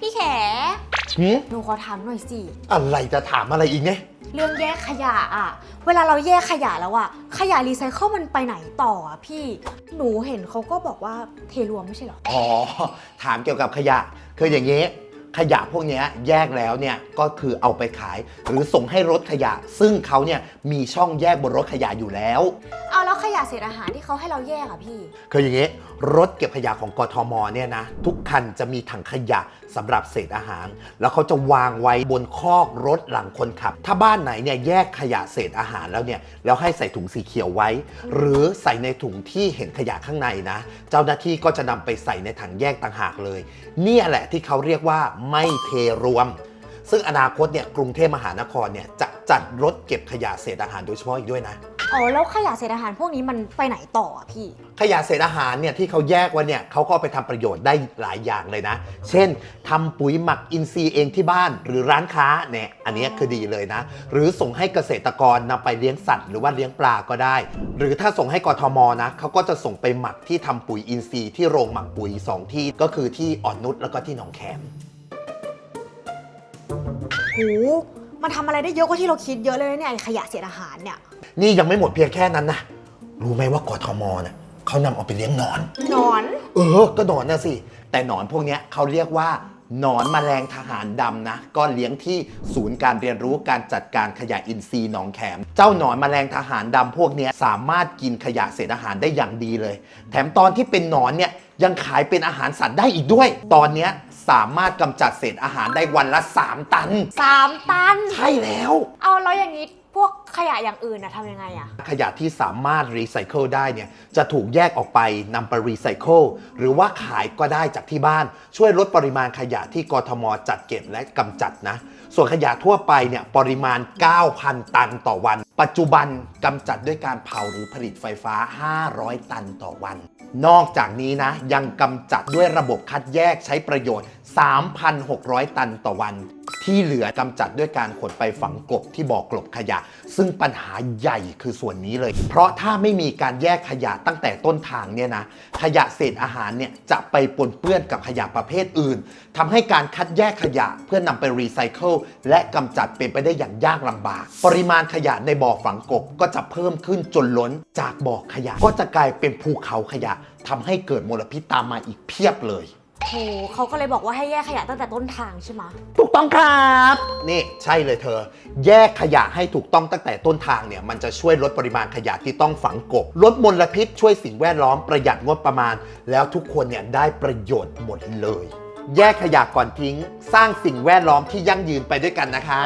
พี่แข หืมหนูขอถามหน่อยสิ อะไรจะถามอะไรอีกเนี่ยเรื่องแยกขยะอะเวลาเราแยกขยะแล้วอะขยะรีไซเคิลมันไปไหนต่ออะพี่ หนูเห็นเขาก็บอกว่าเทรวมไม่ใช่เหรอ อ๋อ ถามเกี่ยวกับขยะ คืออย่างนี้ ขยะพวกเนี้ยแยกแล้วเนี่ยก็คือเอาไปขาย หรือส่งให้รถขยะ ซึ่งเขาเนี่ยมีช่องแยกบนรถขยะอยู่แล้ว เอาแล้วขยะเศษอาหารที่เขาให้เราแยกอะพี่ คืออย่างนี้ รถเก็บขยะของกทมเนี่ยนะ ทุกคันจะมีถังขยะสำหรับเศษอาหาร แล้วเขาจะวางไว้บนคอกรถหลังคนขับ ถ้าบ้านไหนเนี่ยแยกขยะเศษอาหารแล้วเนี่ยแล้วให้ใส่ถุงสีเขียวไว้ หรือใส่ในถุงที่เห็นขยะข้างในนะ เจ้าหน้าที่ก็จะนำไปใส่ในถังแยกต่างหากเลย เนี่ยแหละที่เขาเรียกว่าไม่เทรวม ซึ่งอนาคตเนี่ยกรุงเทพมหานครเนี่ยจะจัดรถเก็บขยะเศษอาหารโดยเฉพาะอีกด้วยนะ อ๋อแล้วขยะเศษอาหารพวกนี้มันไปไหนต่ออะพี่ ขยะเศษอาหารเนี่ยที่เขาแยกไว้เนี่ยเขาก็เอาไปทำประโยชน์ได้หลายอย่างเลยนะ เช่นทำปุ๋ยหมักอินทรีย์เองที่บ้านหรือร้านค้าเนี่ยอันเนี้ยคือดีเลยนะ หรือส่งให้เกษตรกรนำไปเลี้ยงสัตว์หรือว่าเลี้ยงปลาก็ได้ หรือถ้าส่งให้กทมนะเขาก็จะส่งไปหมักที่ทำปุ๋ยอินทรีย์ที่โรงหมักปุ๋ยสองที่ก็คือที่อ่อนนุชแล้วก็ที่หนองแขม โหมันทำอะไรได้เยอะกว่าที่เราคิดเยอะเลยนะเนี่ยไอ้ขยะเศษอาหารเนี่ยนี่ยังไม่หมดเพียงแค่นั้นนะ รู้ไหมว่ากทมเนี่ยเขานำเอาไปเลี้ยงหนอน หนอน เออ ก็หนอนนะสิ แต่หนอนพวกเนี้ยเขาเรียกว่าหนอนแมลงทหารดำนะ ก็เลี้ยงที่ศูนย์การเรียนรู้การจัดการขยะอินทรีย์หนองแขม เจ้าหนอนแมลงทหารดำพวกเนี้ยสามารถกินขยะเศษอาหารได้อย่างดีเลย แถมตอนที่เป็นหนอนเนี่ยยังขายเป็นอาหารสัตว์ได้อีกด้วย ตอนเนี้ย สามารถกำจัดเศษอาหารได้วันละ 3 ตัน สามตัน ใช่แล้ว เอาแล้วอย่างนี้ พวกขยะอย่างอื่นนะทำยังไงอะขยะที่สามารถรีไซเคิลได้เนี่ยจะถูกแยกออกไปนำไปรีไซเคิลหรือว่าขายก็ได้จากที่บ้าน ช่วยลดปริมาณขยะที่กทมจัดเก็บและกำจัดนะ ส่วนขยะทั่วไปเนี่ยปริมาณ 9,000 ตันต่อวัน ปัจจุบันกำจัดด้วยการเผาหรือผลิตไฟฟ้า 500 ตันต่อวัน นอกจากนี้นะยังกำจัดด้วยระบบคัดแยกใช้ประโยชน์ 3,600 ตันต่อวัน ที่เหลือกำจัดด้วยการขนไปฝังกลบที่บ่อกลบขยะ ซึ่งปัญหาใหญ่คือส่วนนี้เลย เพราะถ้าไม่มีการแยกขยะตั้งแต่ต้นทางเนี่ยนะขยะเศษอาหารเนี่ยจะไปปนเปื้อนกับขยะประเภทอื่นทำให้การคัดแยกขยะเพื่อนำไปรีไซเคิลและกำจัดเป็นไปได้อย่างยากลำบาก ปริมาณขยะในบ่อฝังกบก็จะเพิ่มขึ้นจนล้นจากบ่อขยะ ก็จะกลายเป็นภูเขาขยะทำให้เกิดมลพิษตามมาอีกเพียบเลย โหเขาก็เลยบอกว่าให้แยกขยะตั้งแต่ต้นทางใช่ไหมะถูกต้องครับ นี่ใช่เลยเธอ แยกขยะให้ถูกต้องตั้งแต่ต้นทางเนี่ย มันจะช่วยลดปริมาณขยะที่ต้องฝังกบ ลดมลพิษช่วยสิ่งแวดล้อมประหยัดงบประมาณ แล้วทุกคนเนี่ยได้ประโยชน์หมดเลย แยกขยะก่อนทิ้ง สร้างสิ่งแวดล้อมที่ยั่งยืนไปด้วยกันนะคะ